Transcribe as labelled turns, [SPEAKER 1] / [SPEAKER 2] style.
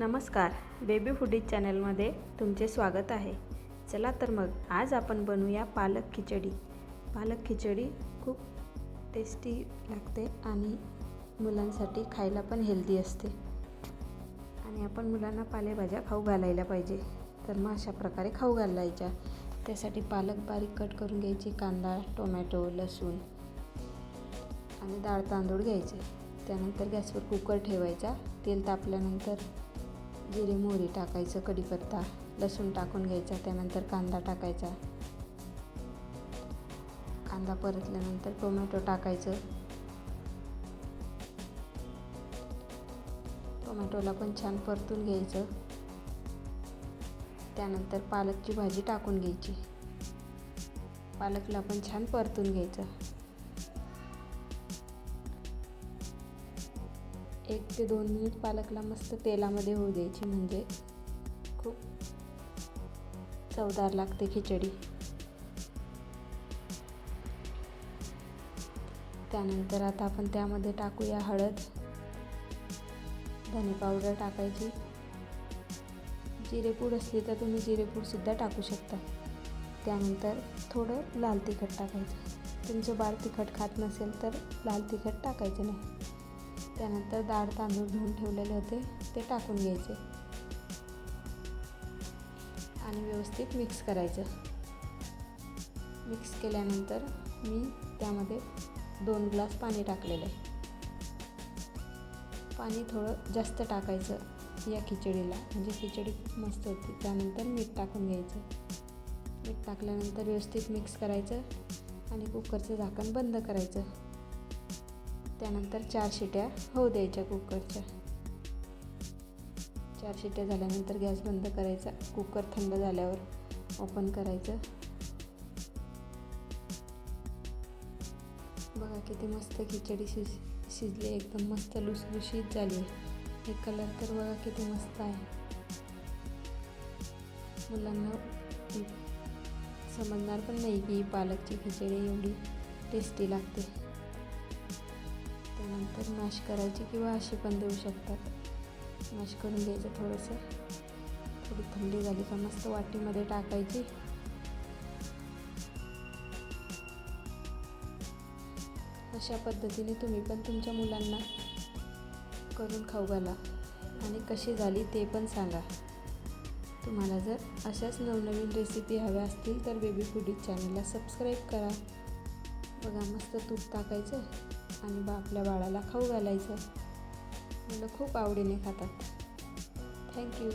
[SPEAKER 1] नमस्कार baby foodies चॅनलमध्ये तुमचे स्वागत आहे. चला तर मग आज आपण बनवूया पालक खिचडी. पालक खिचडी खूप टेस्टी लागते आणि मुलांसाठी खायला पण हेल्दी असते. आणि आपण मुलांना पालेभाज्या खाऊ घालायला पाहिजे. तर मग अशा प्रकारे खाऊ घालायच्या. त्यासाठी पालक बारीक कट करून घ्यायची कांदा टोमॅटो लसूण आणि डाळ तांदूळ घ्यायचे. त्यानंतर गॅसवर कुकर ठेवायचा. तेल तापल्यानंतर जिरे मोहरी टाकायचं कढीपत्ता लसूण टाकून घ्यायचा त्यानंतर कांदा टाकायचा. कांदा परतल्यानंतर टोमॅटो टाकायचं. टोमॅटोला पण छान परतून घ्यायचं. त्यानंतर पालकची भाजी टाकून घ्यायची. पालकला पण छान परतून घ्यायचं. एक ते दोन मिनिट पालकला मस्त तेलामध्ये होऊ द्यायची म्हणजे खूप चवदार लागते खिचडी. त्यानंतर आता आपण त्यामध्ये टाकूया हळद धने पावडर टाकायची. जिरेपूड असली तर तुम्ही जिरेपूडसुद्धा टाकू शकता. त्यानंतर थोडं लाल तिखट टाकायचं. तुमचं बाळ तिखट खात नसेल तर लाल तिखट टाकायचं नाही. त्यानंतर डाळ तांदूळ धुवून ठेवलेले होते. ते टाकून घ्यायचे. आणि व्यवस्थित मिक्स करायचं. मिक्स केल्यानंतर मी त्यामध्ये दोन ग्लास पाणी टाकलेलं आहे. पाणी थोडं जास्त टाकायचं या खिचडीला. म्हणजे खिचडी मस्त होती. त्यानंतर मीठ टाकून घ्यायचं. मीठ टाकल्यानंतर व्यवस्थित मिक्स करायचं. आणि कुकरचं झाकण बंद करायचं. त्यानंतर चार शिट्या होऊ द्यायच्या कुकरच्या. चार शिट्या झाल्यानंतर गॅस बंद करायचा. कुकर थंड झाल्यावर ओपन करायचं. बघा किती मस्त खिचडी शिज शिजली एकदम मस्त लुसलुशीत झाली. हे कलर तर बघा किती मस्त आहे. मुलांना समजणार पण नाही की पालकची खिचडी एवढी टेस्टी लागते. त्यानंतर मॅश करायची किंवा अशी पण देऊ शकतात. मॅश करून घ्यायचं थोडंसं. थोडी थंडी झाली का मस्त वाटीमध्ये टाकायची. अशा पद्धतीने तुम्ही पण तुमच्या मुलांना करून खाऊ घाला. आणि कशी झाली ते पण सांगा. तुम्हाला जर अशाच नवनवीन रेसिपी हव्या असतील तर बेबी फुडीज चॅनलला सबस्क्राईब करा. बघा मस्त तूप टाकायचं. आणि बा आपल्या बाळाला खाऊ घालायचं मुलं खूप आवडीने खातात. थँक्यू